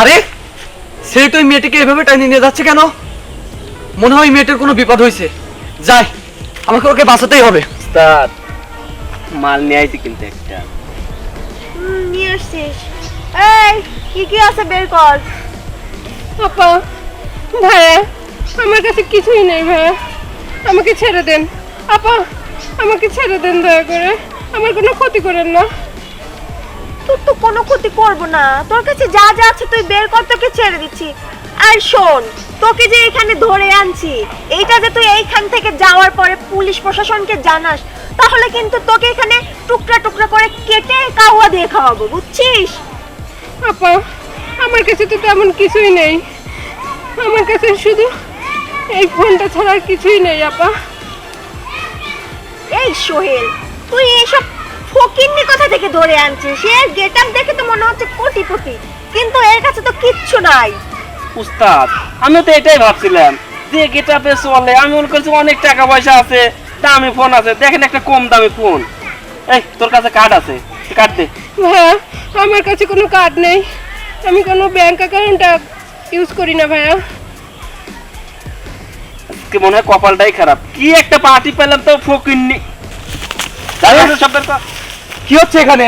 আরে ছেলেটা ওই মেয়েটাকে এভাবে টাইনে নিয়ে যাচ্ছে কেন? মনে হয় মেয়েটার কোনো বিপদ হয়েছে। যাই আমাকে ওকে বাঁচাতেই হবে। উস্তাদ মাল নিয়ে আইছি কিন্তু একটা। নিয়ে আসছিস। এই কি কি আছে বের কর। আপা ভাইয়া আমার কাছে কিছুই নেই ভাইয়া। আমাকে ছেড়ে দেন। আপা আমাকে ছেড়ে দেন দয়া করে। আমার কোনো ক্ষতি করেন না। তোর তো কোনো ক্ষতি করব না। তোর কাছে যা যা আছে তুই বের কর তোকে ছেড়ে দিচ্ছি। আর শোন তোকে যে এখানে ধরে আনছি এইটা যে তুই এইখান থেকে যাওয়ার পরে পুলিশ প্রশাসনকে জানাস তাহলে কিন্তু তোকে এখানে টুকরা টুকরা করে কেটে কাওয়া দিয়ে খাওয়াবো বুঝছিস? আপা আমার কাছে তো তেমন কিছুই নেই। আমার কাছে শুধু এই ফোনটা ছাড়া আর কিছুই নেই আপা। এই সোহেল তুই এসব ফকিন্নি কথা থেকে ধরে আনছে। সে গেট আপ দেখে তো মনে হচ্ছে কোটিপতি। কিন্তু এর কাছে তো কিচ্ছু নাই। উস্তাদ আমি তো এটাই ভাবছিলাম যে গেটাপে চলে আমি মনে করছি অনেক টাকা পয়সা আছে দামি ফোন আছে। দেখেন একটা কম দামি ফোন এই তোর কাছে কার্ড আছে। কার্ড দে। ভাইয়া আমার কাছে কোনো কার্ড নেই। আমি কোনো ব্যাংক অ্যাকাউন্ট ইউজ করি না ভাইয়া। আজকে মনে হয় কপালটাই খারাপ। কি একটা পার্টি পেলাম তো ফকিন্নি। কথা। কি হচ্ছে এখানে?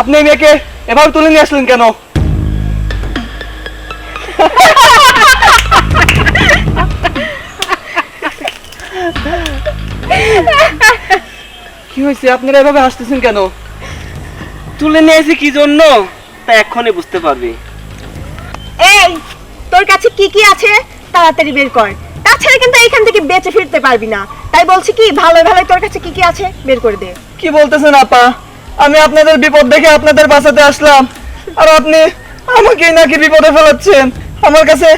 আপনি মেয়েকে এভাবে তুলে নিয়ে আসলেন কেন? কি হয়েছে? আপনারা এভাবে হাসতেছেন কেন? তুলে নিয়ে এসে কি জন্য? তা এক্ষুনি বুঝতে পারবি। এই, তোর কাছে কি কি আছে? তাড়াতাড়ি বের কর। তাছাড়া কিন্তু এইখান থেকে বেঁচে ফিরতে পারবি না। তাই বলছি কি ভালো ভালো তোর কাছে কি কি আছে বের করে দে। কি বলতেছেন আপা? আমি আপনাদের বিপদ দেখে আপনাদের বাঁচাতে আসলাম। আর আপনি আমাকেই নাকি বিপদে ফেলাচ্ছেন। আমার কাছে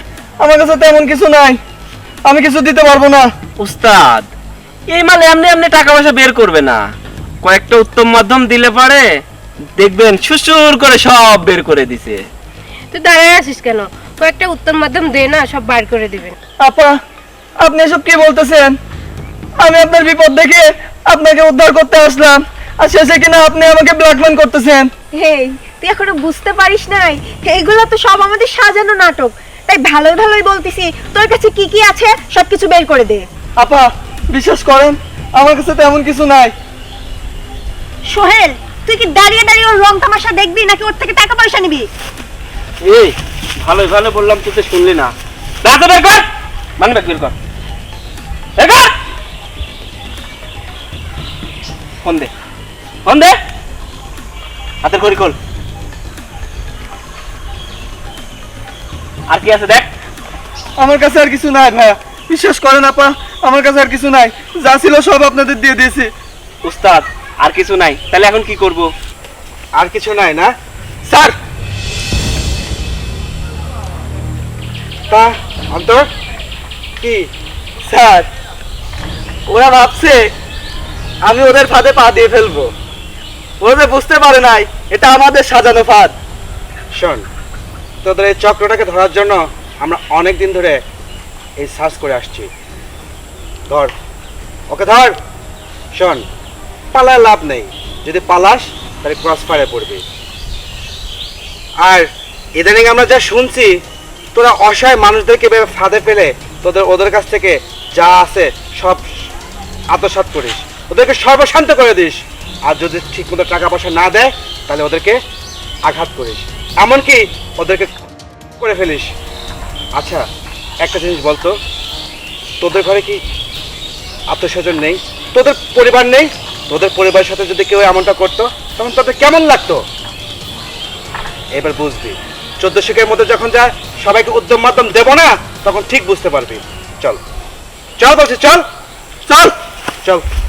আমার কাছে তেমন কিছু নাই। আমি কিছু দিতে পারব না। উস্তাদ এই মাল এমনি এমনি টাকা পয়সা বের করবে না। কয়েকটা উত্তম মাধ্যম দিলে পারে দেখবেন সুসুর করে সব বের করে দিছে। তুই দাঁড়ায় আসিস কেন? কয়েকটা উত্তম মাধ্যম দে না সব বার করে দিবেন। আপা আপনি এসব কি বলতেছেন? আমি আপনার বিপদ দেখে আপনাকে উদ্ধার করতে আসলাম। আর শেষে কিনা আপনি আমাকে ব্ল্যাকমেল করতেছেন। হেই তুই এখনও বুঝতে পারিস নাই এইগুলো তো সব আমাদের সাজানো নাটক। তাই ভালোই ভালোই বলতেছি তোর কাছে কি কি আছে সবকিছু বের করে দে। আপা বিশ্বাস করেন আমার কাছে তেমন কিছু নাই। সোহেল তুই কি দাঁড়িয়ে দাঁড়িয়ে ওর রং তামাশা দেখবি নাকি ওর থেকে টাকা পয়সা নিবি? এই ভালো ভালো বললাম তুই তো শুনলি না। রাতে বের কর! মানে বের কর। ফোন দে। ফোন দে। হাতের করি কল আর কি আছে দেখ? আমার কাছে আর কিছু নাই ভাইয়া। বিশ্বাস করেন আপা আমার কাছে আর কিছু নাই। যা ছিল সব আপনাদের দিয়ে দিয়েছি। উস্তাদ আর কিছু নাই। তাহলে এখন কি করব? আর কিছু নাই না? স্যার! তা অন্তর? কি? স্যার! ওরা ভাবছে আমি ওদের ফাঁদে পা দিয়ে ফেলব। ওদের বুঝতে পারে নাই, এটা আমাদের সাজানো ফাঁদ। শোন, তোদের এই চক্রটাকে ধরার জন্য আমরা অনেক দিন ধরে এই সার্চ করে আসছি। ধর, ওকে ধর। শোন, পালায় লাভ নেই। যদি পালাস, তাহলে ক্রস ফায়ারে পড়বি। আর ইদানিং আমরা যা শুনছি, তোরা অসহায় মানুষদেরকে ফাঁদে ফেলে তোদের ওদের কাছ থেকে যা আছে সব আত্মসাৎ করিস। ওদেরকে সর্বশান্ত করে দিস। আর যদি ঠিক মতো টাকা পয়সা না দেয়, তাহলে ওদেরকে আঘাত করিস। এমনকি ওদেরকে করে ফেলিস। আচ্ছা একটা জিনিস বলতো, তোদের ঘরে কি আত্মস্বজন নেই? তোদের পরিবার নেই? তোদের পরিবারের সাথে যদি কেউ এমনটা করতো, তখন তোদের কেমন লাগতো? এবার বুঝবি। চোদ্দ শিখের মধ্যে যখন যায়, সবাইকে উদ্যম মাধ্যম দেবো না, তখন ঠিক বুঝতে পারবি। চল। চল বলছি, চল। চল! চল